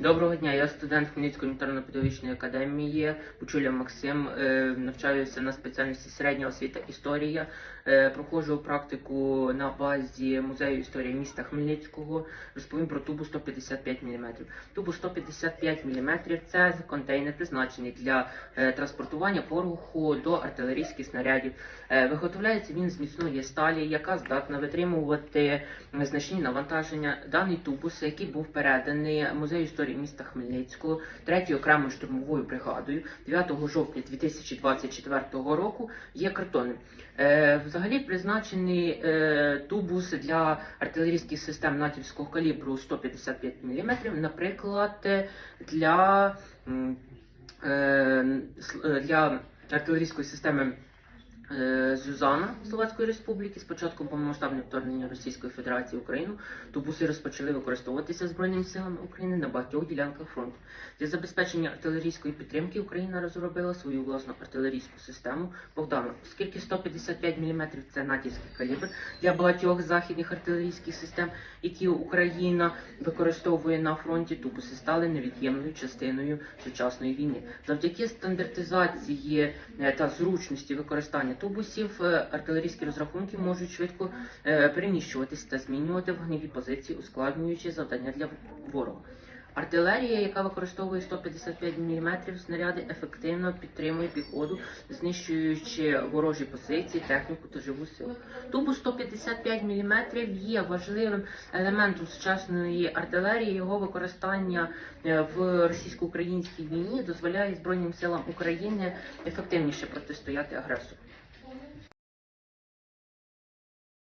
Доброго дня, я студент Хмельницької інтерно-педагогічної академії Бучуля Максим. Е, Навчаюся на спеціальності середня освіта історія. Е, Проходжу практику на базі музею історії міста Хмельницького. Розповім про тубу 155 мм. Тубу 155 мм це контейнер, призначений для е, транспортування пороху до артилерійських снарядів. Виготовляється він з міцної сталі, яка здатна витримувати значні навантаження. Даний тубус, який був переданий музею історії міста Хмельницького 3 окремою штурмовою бригадою 9 жовтня 2024 року, є картонним. Е, взагалі призначений е, тубус для артилерійських систем натівського калібру 155 мм, наприклад, для, е, е, для артилерійської системи Зюзана Словацької Республіки з початком повномасштабного вторгнення Російської Федерації в Україну тубуси розпочали використовуватися Збройними силами України на багатьох ділянках фронту. Для забезпечення артилерійської підтримки Україна розробила свою власну артилерійську систему Богдана. Оскільки 155 мм це натівський калібр для багатьох західних артилерійських систем, які Україна використовує на фронті, тубуси стали невід'ємною частиною сучасної війни. Завдяки стандартизації е, та зручності використання тубусів е, артилерійські розрахунки можуть швидко е, переміщуватись та змінювати вогневі позиції, ускладнюючи завдання для ворога. Артилерія, яка використовує 155 мм снаряди, ефективно підтримує піхоту, знищуючи ворожі позиції, техніку та живу силу. Тубус 155 мм є важливим елементом сучасної артилерії. Його використання е, в російсько-українській війні дозволяє Збройним силам України ефективніше протистояти агресору.